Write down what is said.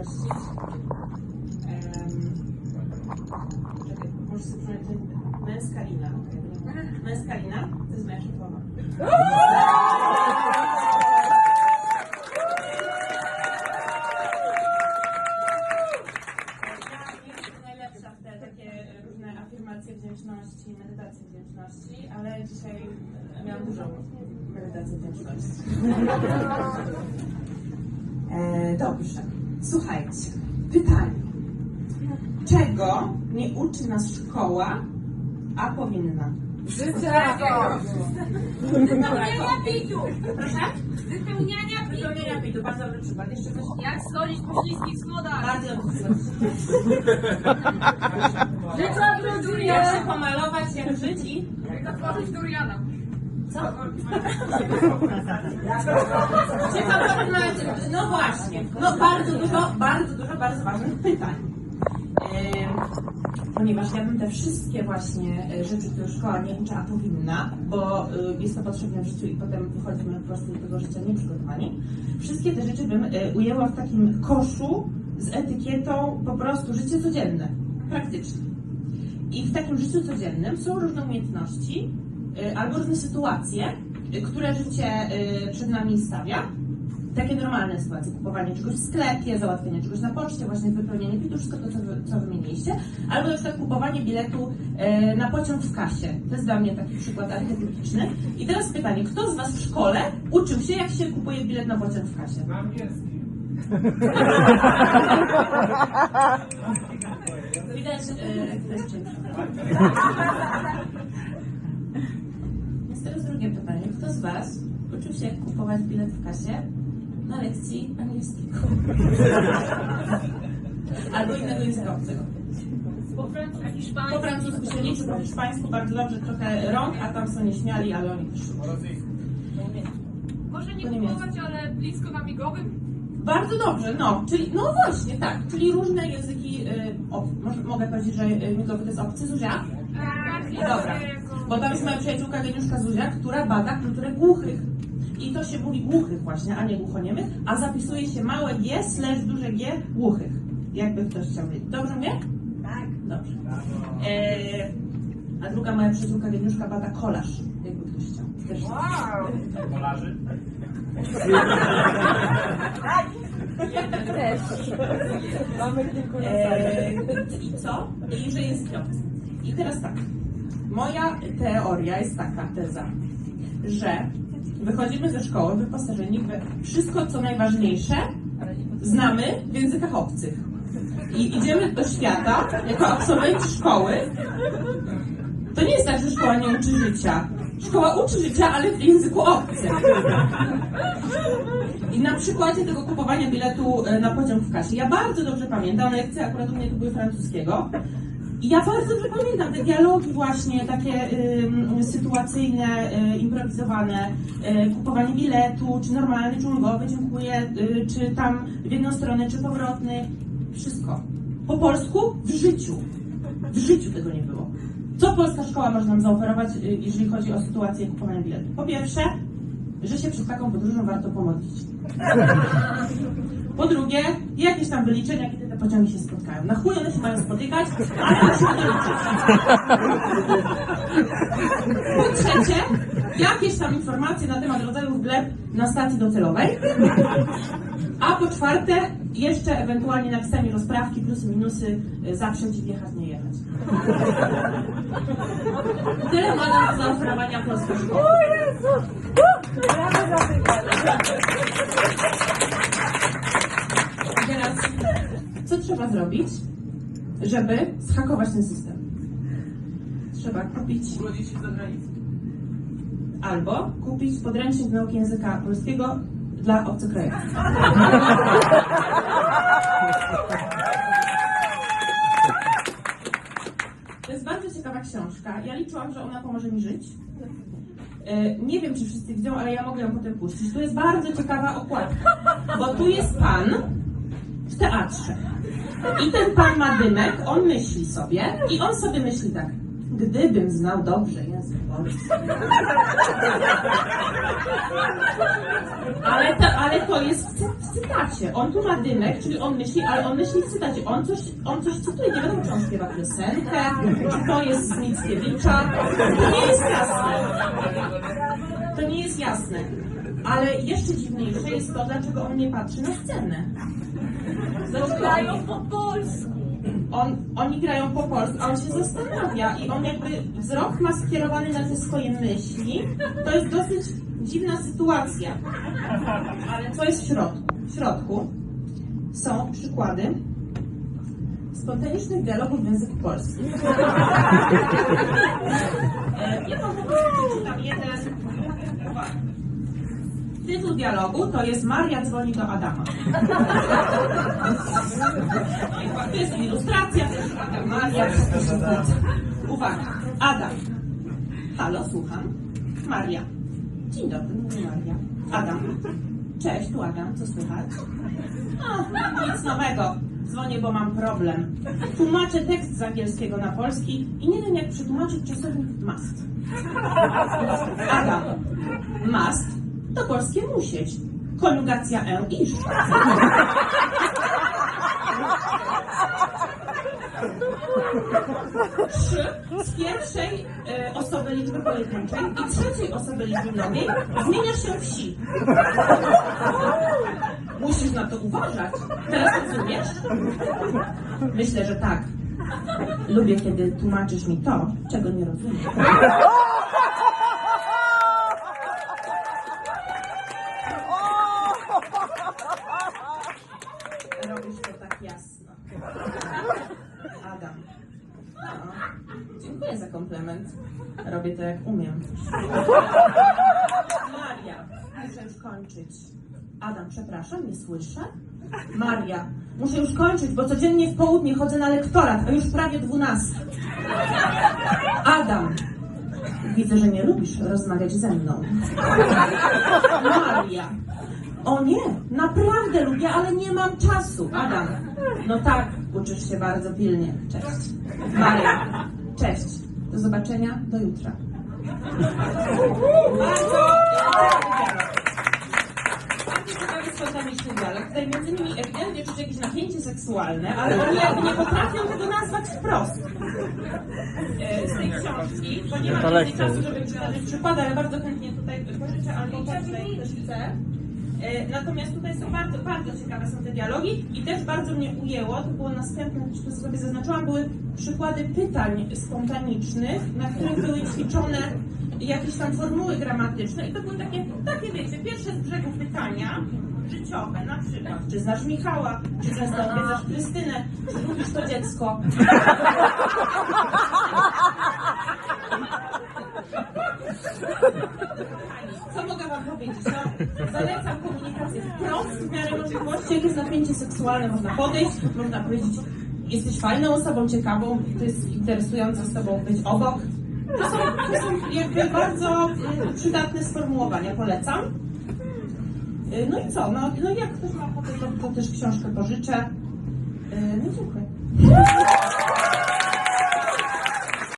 uprościć. Em, czekaj, może sobie to męska lina. nie- Męska lina to jest moja szefowa. Wdzięczności, medytacje wdzięczności, ale dzisiaj miałam dużo medytacji wdzięczności. E, dobrze. Słuchajcie, pytanie. Czego nie uczy nas szkoła, a powinna? Wypełniania pitu! Proszę? Wypełniania pitu, bardzo dobry przykład. Jeszcze coś? Jak schodzić po śliskich schodach? Bardzo dobry przykład. Życia! Jak się pomalować, jak żyć i... Jak otworzyć duriana? Co? Ciekawe informacje. No właśnie. No bardzo dużo, bardzo dużo, bardzo ważnych pytań. Ponieważ ja bym te wszystkie właśnie e, rzeczy, które szkoła nie uczy, a powinna, bo y, jest to potrzebne w życiu i potem wychodzimy po prostu do tego życia nieprzygotowani. Wszystkie te rzeczy bym e, ujęła w takim koszu z etykietą po prostu życie codzienne, praktycznie. I w takim życiu codziennym są różne umiejętności albo różne sytuacje, y, które życie y, przed nami stawia. Takie normalne sytuacje, kupowanie czegoś w sklepie, załatwienie czegoś na poczcie, właśnie wypełnienie pitu, wszystko to, co, wy, co wymieniliście. Albo na przykład kupowanie biletu y, na pociąg w kasie. To jest dla mnie taki przykład archetypiczny. I teraz pytanie, kto z Was w szkole uczył się, jak się kupuje bilet na pociąg w kasie? Na angielski. Widać, y, kto jest czymś. Więc teraz drugie pytanie. Kto z Was uczył się, jak kupować bilet w kasie na lekcji angielskiego? Albo innego języka obcego. Po francusku, Po hiszpańsku. francusku się liczy, po hiszpańsku bardzo dobrze, trochę rąk, a tam są nieśmiali, ale oni też Po. Może nie Po kupować, ale blisko na migowym? Bardzo dobrze, no, czyli, no właśnie, tak, czyli różne języki, y, ob, może, mogę powiedzieć, że y, migowy to jest obcy, Zuzia? Tak, Dobra, bo tam jest moja przyjaciółka Geniuszka Zuzia, która bada kulturę głuchych. I to się mówi głuchych właśnie, a nie głuchoniemych, a zapisuje się małe G slash duże G głuchych. Jakby ktoś chciał wiedzieć. Dobrze mówię? Tak. Dobrze. E, a druga moja przyjaciółka Geniuszka bada kolaż, jakby ktoś chciał. Też Kolarzy. E, I co? I że jest obcy. I teraz tak. Moja teoria jest taka, teza, że wychodzimy ze szkoły wyposażeni we wszystko, co najważniejsze, znamy w językach obcych. I idziemy do świata jako absolwenci szkoły. To nie jest tak, że szkoła nie uczy życia. Szkoła uczy życia, ale w języku obcym. I na przykładzie tego kupowania biletu e, na pociąg w kasie. Ja bardzo dobrze pamiętam, lekcje akurat u mnie to były francuskiego. I ja bardzo dobrze pamiętam te dialogi właśnie takie ym, sytuacyjne, y, improwizowane, y, kupowanie biletu, czy normalny, czy ulgowy, dziękuję, y, czy tam w jedną stronę, czy powrotny. Wszystko. Po polsku w życiu. W życiu tego nie było. Co polska szkoła może nam zaoferować, y, jeżeli chodzi o sytuację kupowania biletu? Po pierwsze, że się przed taką podróżą warto pomodlić. Po drugie, jakieś tam wyliczenia, kiedy te pociągi się spotkają. Na chuj one się mają spotykać, ale musimy to liczyć. Po trzecie, jakieś tam informacje na temat rodzajów gleb na stacji docelowej. A po czwarte, jeszcze ewentualnie napisanie rozprawki, plusy, minusy, y, zaprzeć i jechać, nie jechać. Tyle ma nam do zaoferowania polska szkoła. I teraz, co trzeba zrobić, żeby zhakować ten system? Trzeba kupić Urodzić się za granicą. albo kupić podręcznik nauki języka polskiego dla obcokrajowców. To jest bardzo ciekawa książka. Ja liczyłam, że ona pomoże mi żyć. E, Nie wiem, czy wszyscy widzą, ale ja mogę ją potem puścić. Tu jest bardzo ciekawa okładka, bo tu jest pan teatrze. I ten pan ma dymek, on myśli sobie i on sobie myśli tak. Gdybym znał dobrze język polski. Ale to, ale to jest w, cy- w cytacie. On tu ma dymek, czyli on myśli, ale on myśli w cytacie. On coś, on coś cytuje. Nie wiadomo, czy on śpiewa piosenkę, czy to jest z Mickiewicza. To nie jest jasne. To nie jest jasne. Ale jeszcze dziwniejsze jest to, dlaczego on nie patrzy na scenę. Nie- po polsku. on, oni grają po polsku, a on się zastanawia i on jakby wzrok ma skierowany na te swoje myśli. To jest dosyć dziwna sytuacja. Ale co jest w środku? W środku są przykłady spontanicznych dialogów w języku polskim. E, Ja wam po prostu przeczytam jeden. Tytuł dialogu to jest Maria dzwoni do Adama. To jest ilustracja, Maria. Uwaga, Adam. Halo, słucham. Maria. Dzień dobry, mówi Maria. Adam. Cześć, tu Adam, co słychać? A, nic nowego. Dzwonię, bo mam problem. Tłumaczę tekst z angielskiego na polski i nie wiem, jak przetłumaczyć czasownik must. Adam. Must to polskie musieć. Koniugacja e iż. Trzy z pierwszej e, osoby liczby pojedynczej i trzeciej osoby liczby mnogiej zmienia się w si. Musisz na to uważać. Teraz rozumiesz? Myślę, że tak. Lubię, kiedy tłumaczysz mi to, czego nie rozumiem. Robisz to tak jasno. Adam. No, dziękuję za komplement. Robię to jak umiem. Maria, muszę już kończyć. Adam, przepraszam, nie słyszę. Maria, muszę już kończyć, bo codziennie w południe chodzę na lektorat, a już prawie dwunasta. Adam, widzę, że nie lubisz rozmawiać ze mną. Maria, o nie, naprawdę lubię, ale nie mam czasu. Adam, no tak, uczysz się bardzo pilnie. Cześć. Maria, cześć. Do zobaczenia, do jutra. Bardzo spontaniczny dialog. Tutaj między nimi ewidentnie czuć jakieś napięcie seksualne, ale oni jakby nie potrafią tego nazwać wprost. E, Z tej książki, bo nie mam To więcej czasu, żeby przytaczać przykłady, ale bardzo chętnie tutaj pożyczę albo tutaj też chcę. E, Natomiast tutaj są bardzo, bardzo ciekawe są te dialogi i też bardzo mnie ujęło, to było następne, co sobie zaznaczyłam, były przykłady pytań spontanicznych, na których były ćwiczone jakieś tam formuły gramatyczne i to były takie, takie wiecie, pierwsze z brzegu pytania życiowe, na przykład, czy znasz Michała, czy często odwiedzasz Krystynę, czy lubisz to dziecko. Co zalecam komunikację wprost, w miarę możliwości. Jak jest napięcie seksualne, można podejść, można powiedzieć, jesteś fajną osobą, ciekawą, to jest interesujące z Tobą być obok. To są, to są jakby bardzo mm, przydatne sformułowania, polecam. Y, No i co? No, no jak ktoś ma ochotę, to, to też książkę pożyczę. Y, No dziękuję.